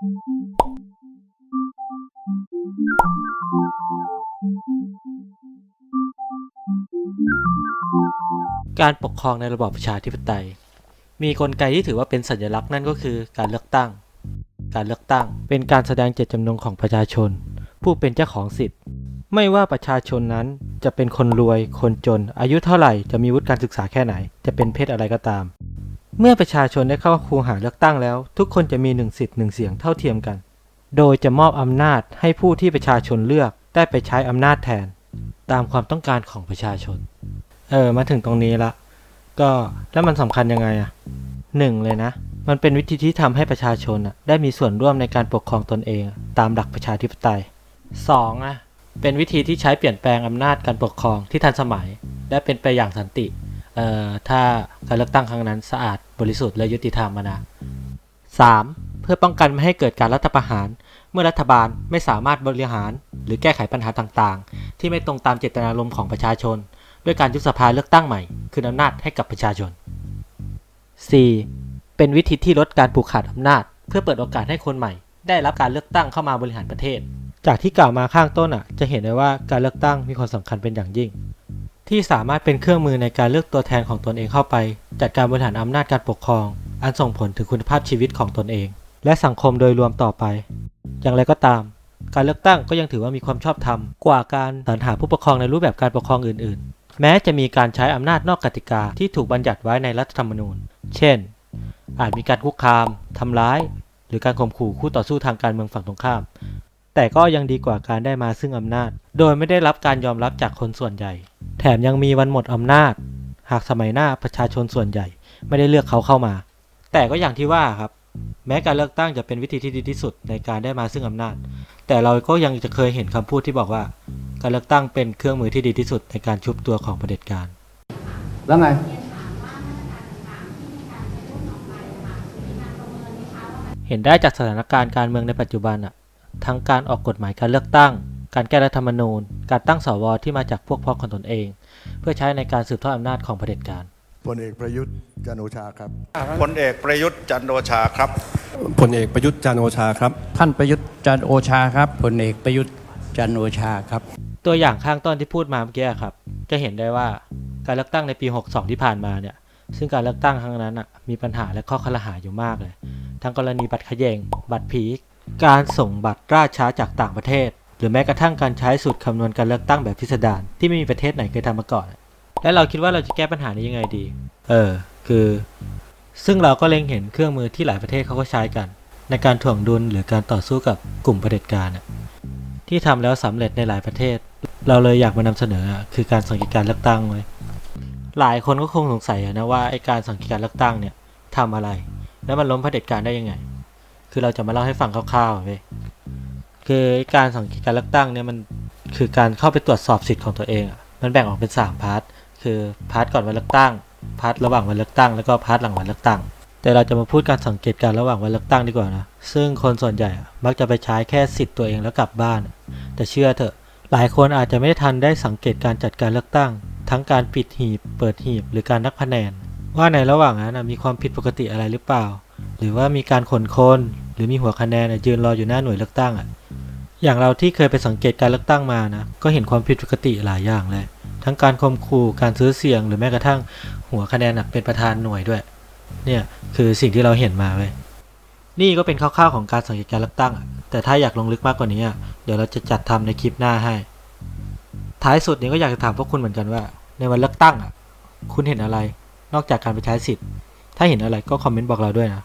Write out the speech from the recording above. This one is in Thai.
การปกครองในระบอบประชาธิปไตย มีกลไกที่ถือว่าเป็นสัญลักษณ์นั่นก็คือการเลือกตั้ง การเลือกตั้งเป็นการแสดงเจตจำนงของประชาชน ผู้เป็นเจ้าของสิทธิ์ ไม่ว่าประชาชนนั้นจะเป็นคนรวย คนจน อายุเท่าไหร่ จะมีวุฒิการศึกษาแค่ไหน จะเป็นเพศอะไรก็ตาม เมื่อประชาชนได้เข้าคูหาเลือกตั้งแล้ว ทุกคนจะมีหนึ่งสิทธิ์หนึ่งเสียงเท่าเทียมกัน โดยจะมอบอำนาจให้ผู้ที่ประชาชนเลือกได้ไปใช้อำนาจแทน ตามความต้องการของประชาชน เออ มาถึงตรงนี้ละ ก็แล้วมันสำคัญยังไงอะหนึ่งเลยนะ มันเป็นวิธีที่ทำให้ประชาชนอะได้มีส่วนร่วมในการปกครองตนเอง ตามหลักประชาธิปไตยสองอะเป็นวิธีที่ใช้เปลี่ยนแปลงอำนาจการปกครองที่ทันสมัย และเป็นไปอย่างสันติ เอ่อ ถ้าการเลือกตั้งครั้งนั้นสะอาด บริสุทธิ์และยุติธรรมอะนะ 3. เพื่อป้องกันไม่ให้เกิดการรัฐประหาร เมื่อรัฐบาลไม่สามารถบริหาร หรือแก้ไขปัญหาต่างๆ ที่ไม่ตรงตามเจตนารมณ์ของประชาชน ด้วยการยุบสภาเลือกตั้งใหม่ คืนอำนาจให้กับประชาชน 4. เป็นวิธีที่ลดการผูกขาดอำนาจ เพื่อเปิดโอกาสให้คนใหม่ ได้รับการเลือกตั้งเข้ามาบริหารประเทศ จากที่กล่าวมาข้างต้นอะ จะเห็นได้ว่าการเลือกตั้งมีความสำคัญเป็นอย่างยิ่ง ที่สามารถเป็นเครื่องมือในการเลือกตัวแทนของตนเองเข้าไป จัดการบริหารอำนาจการปกครอง อันส่งผลถึงคุณภาพชีวิตของตนเอง และสังคมโดยรวมต่อไป อย่างไรก็ตาม การเลือกตั้งก็ยังถือว่ามีความชอบธรรมกว่าการสรรหาผู้ปกครองในรูปแบบการปกครองอื่น ๆ แม้จะมีการใช้อำนาจนอกกติกาที่ถูกบัญญัติไว้ในรัฐธรรมนูญ เช่น อาจมีการคุกคามทำร้าย หรือการข่มขู่คู่ต่อสู้ทางการเมืองฝั่งตรงข้าม แต่ก็ยังดีกว่าการได้มาซึ่งอำนาจ โดยไม่ได้รับการยอมรับจากคนส่วนใหญ่ แถมยังมีวันหมดอำนาจ หากสมัยหน้าประชาชนส่วนใหญ่ไม่ได้เลือกเขาเข้ามา แต่ก็อย่างที่ว่าครับ แม้การเลือกตั้งจะเป็นวิธีที่ดีที่สุดในการได้มาซึ่งอำนาจ แต่เราก็ยังจะเคยเห็นคำพูดที่บอกว่า การเลือกตั้งเป็นเครื่องมือที่ดีที่สุดในการชุบตัวของเผด็จการ แล้วไงเห็นได้จากสถานการณ์การเมืองในปัจจุบันอะทั้งการออกกฎหมายการเลือกตั้ง การแก้รัฐธรรมนูญ การตั้งสวที่มาจากพวกพ้องของตนเอง เพื่อใช้ในการสืบทอดอำนาจของเผด็จการพลเอกประยุทธ์จันทร์โอชาครับพลเอกประยุทธ์จันทร์โอชาครับพลเอกประยุทธ์จันทร์โอชาครับ ท่านประยุทธ์จันทร์โอชาครับพลเอกประยุทธ์จันทร์โอชาครับ ตัวอย่างข้างต้นที่พูดมาเมื่อกี้ครับ จะเห็นได้ว่าการเลือกตั้งในปี 62 ที่ผ่านมาเนี่ย ซึ่งการเลือกตั้งครั้งนั้นอะมีปัญหาและข้อคลหาอยู่มากเลย ทั้งกรณีบัตรเขยงบัตรผี การส่งบัตรราช้าจากต่างประเทศ หรือแม้กระทั่งการใช้สูตรคำนวณการเลือกตั้งแบบพิสดารที่ไม่มีประเทศไหนเคยทำมาก่อน และเราคิดว่าเราจะแก้ปัญหานี้ยังไงดี เออ คือ ซึ่งเราก็เล็งเห็นเครื่องมือที่หลายประเทศเขาก็ใช้กัน ในการถ่วงดุลหรือการต่อสู้กับกลุ่มเผด็จการที่ทำแล้วสำเร็จในหลายประเทศ เราเลยอยากมานำเสนอคือการสังเกตการเลือกตั้งไว้หลายคนก็คงสงสัยนะว่าไอการสังเกตการเลือกตั้งเนี่ยทำอะไร แล้วมันล้มเผด็จการได้ยังไง คือเราจะมาเล่าให้ฟังคร่าวๆเว้ย คือการสังเกตการเลือกตั้งเนี่ยมันคือการเข้าไปตรวจสอบสิทธิ์ของตัวเองอะมันแบ่งออกเป็นสามพาร์ทคือพาร์ทก่อนวันเลือกตั้งพาร์ทระหว่างวันเลือกตั้งแล้วก็พาร์ทหลังวันเลือกตั้ง แต่เราจะมาพูดการสังเกตการระหว่างวันเลือกตั้งดีกว่านะซึ่งคนส่วนใหญ่มักจะไปใช้แค่สิทธิ์ตัวเองแล้วกลับบ้าน แต่เชื่อเถอะ หลายคนอาจจะไม่ได้ทันได้สังเกตการจัดการเลือกตั้ง ทั้งการปิดหีบ เปิดหีบ หรือการนับคะแนน ว่าในระหว่างนั้นมีความผิดปกติอะไรหรือเปล่า หรือว่ามีการขนคน หรือมีหัวคะแนนยืนรออยู่หน้าหน่วยเลือกตั้ง อย่างเราที่เคยไปสังเกตการเลือกตั้งมานะ ก็เห็นความผิดปกติหลายอย่างเลย ทั้งการข่มขู่การซื้อเสียง หรือแม้กระทั่งหัวคะแนนน่ะเป็นประธานหน่วยด้วย เนี่ยคือสิ่งที่เราเห็นมาเว้ยนี่ก็เป็นคร่าวๆของการสังเกตการเลือกตั้ง แต่ถ้าอยากลงลึกมากกว่านี้เดี๋ยวเราจะจัดทำในคลิปหน้าให้ ท้ายสุดนี้ก็อยากจะถามพวกคุณเหมือนกันว่า ในวันเลือกตั้งคุณเห็นอะไร นอกจากการไปใช้สิทธิ์ ถ้าเห็นอะไรก็คอมเมนต์บอกเราด้วยนะ